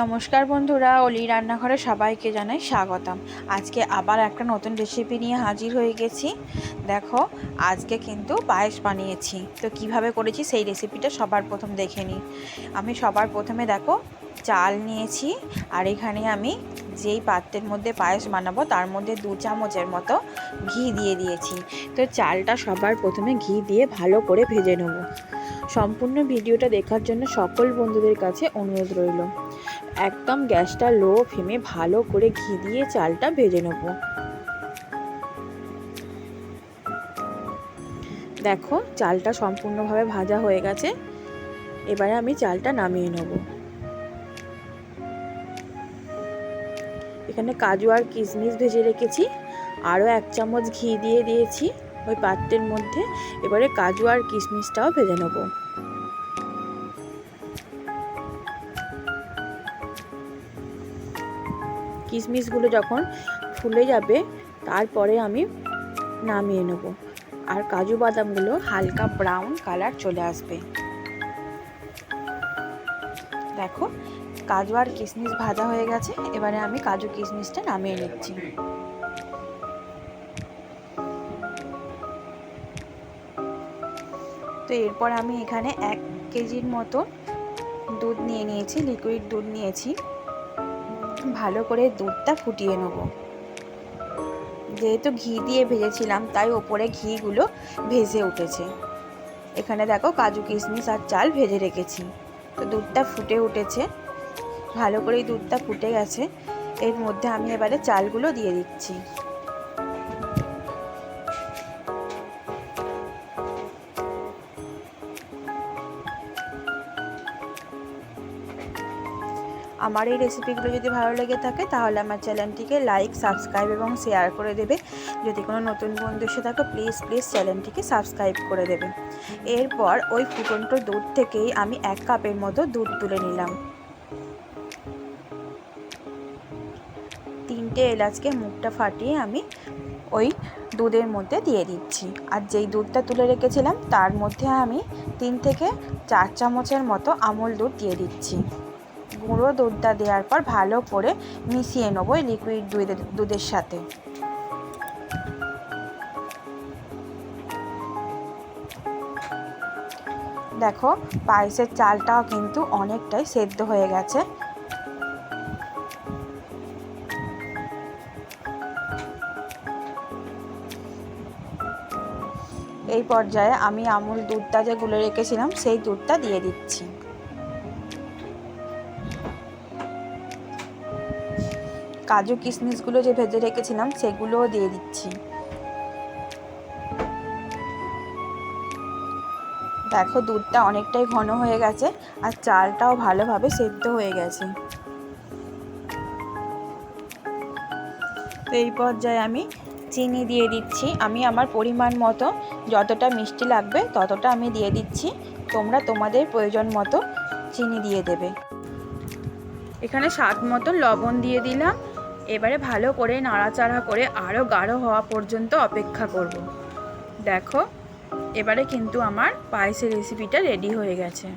নমস্কার বন্ধুরা, অলি রান্নাঘরে সবাইকে জানাই স্বাগতম। আজকে আবার একটা নতুন রেসিপি নিয়ে হাজির হয়ে গেছি। দেখো, আজকে কিন্তু পায়েস বানিয়েছি। তো কীভাবে করেছি সেই রেসিপিটা সবার প্রথম দেখে নিই আমি সবার প্রথমে দেখো, চাল নিয়েছি আর এখানে আমি যেই পাত্রের মধ্যে পায়েস বানাবো তার মধ্যে দু চামচের মতো ঘি দিয়ে দিয়েছি। তো চালটা সবার প্রথমে ঘি দিয়ে ভালো করে ভেজে নেব। সম্পূর্ণ ভিডিওটা দেখার জন্য সকল বন্ধুদের কাছে অনুরোধ রইল। একদম গ্যাসটা লো ফ্লেমে ভালো করে ঘি দিয়ে চালটা ভেজে নেব। দেখো, চালটা সম্পূর্ণভাবে ভাজা হয়ে গেছে। এবারে আমি চালটা নামিয়ে নেব। এখানে কাজু আর কিশমিশ ভেজে রেখেছি। আরও এক চামচ ঘি দিয়ে দিয়েছি ওই পাত্রের মধ্যে। এবারে কাজু আর কিশমিশটাও ভেজে নেব। কিশমিশগুলো যখন ফুলে যাবে, তারপরে আমি নামিয়ে নেব। আর কাজু বাদামগুলো হালকা ব্রাউন কালার চলে আসবে। দেখো, কাজু আর কিশমিশ ভাজা হয়ে গেছে, এবারে আমি কাজু কিশমিশটা নামিয়ে নিচ্ছি। তো এরপর আমি এখানে এক কেজির মতো দুধ নিয়ে নিয়েছি লিকুইড দুধ নিয়েছি। ভালো করে দুধটা ফুটিয়ে নেব। যেহেতু ঘি দিয়ে ভেজেছিলাম, তাই ওপরে ঘিগুলো ভেজে উঠেছে। এখানে দেখো কাজু কিশমিশ আর চাল ভেজে রেখেছি। তো দুধটা ফুটে উঠেছে। ভালো করেই দুধটা ফুটে গেছে। এর মধ্যে আমি এবারে চালগুলো দিয়ে দিচ্ছি। আমার এই রেসিপিগুলো যদি ভালো লেগে থাকে, তাহলে আমার চ্যানেলটিকে লাইক সাবস্ক্রাইব এবং শেয়ার করে দেবে। যদি কোনো নতুন বন্ধু এসে থাকো প্লিজ প্লিজ চ্যানেলটিকে সাবস্ক্রাইব করে দেবে। এরপর ওই ফুটন্ত দুধ থেকেই আমি এক কাপের মতো দুধ তুলে নিলাম। তিনটে এলাচকে মুখটা ফাটিয়ে আমি ওই দুধের মধ্যে দিয়ে দিচ্ছি। আর যেই দুধটা তুলে রেখেছিলাম, তার মধ্যে আমি তিন থেকে চার চামচের মতো আমল দুধ দিয়ে দিচ্ছি। গুঁড়ো দুধটা দেওয়ার পর ভালো করে মিশিয়ে নেব এই লিকুইড দুধের দুধের সাথে। দেখো, পায়েসের চালটাও কিন্তু অনেকটাই সেদ্ধ হয়ে গেছে। এই পর্যায়ে আমি আমুল দুধটা যে গুলে রেখেছিলাম, সেই দুধটা দিয়ে দিচ্ছি। কাজু কিশমিশগুলো যে ভেজে রেখেছিলাম, সেগুলোও দিয়ে দিচ্ছি। দেখো, দুধটা অনেকটাই ঘন হয়ে গেছে, আর চালটাও ভালোভাবে সেদ্ধ হয়ে গেছে। এই পর্যায়ে আমি চিনি দিয়ে দিচ্ছি। আমি আমার পরিমাণ মতো যতটা মিষ্টি লাগবে, ততটা আমি দিয়ে দিচ্ছি। তোমরা তোমাদের প্রয়োজন মতো চিনি দিয়ে দেবে। এখানে স্বাদ মতো লবণ দিয়ে দিলাম। এবারে ভালো করে নাড়াচাড়া করে আরও গাঢ় হওয়া পর্যন্ত অপেক্ষা করব। দেখো, এবারে কিন্তু আমার পায়েসের রেসিপিটা রেডি হয়ে গেছে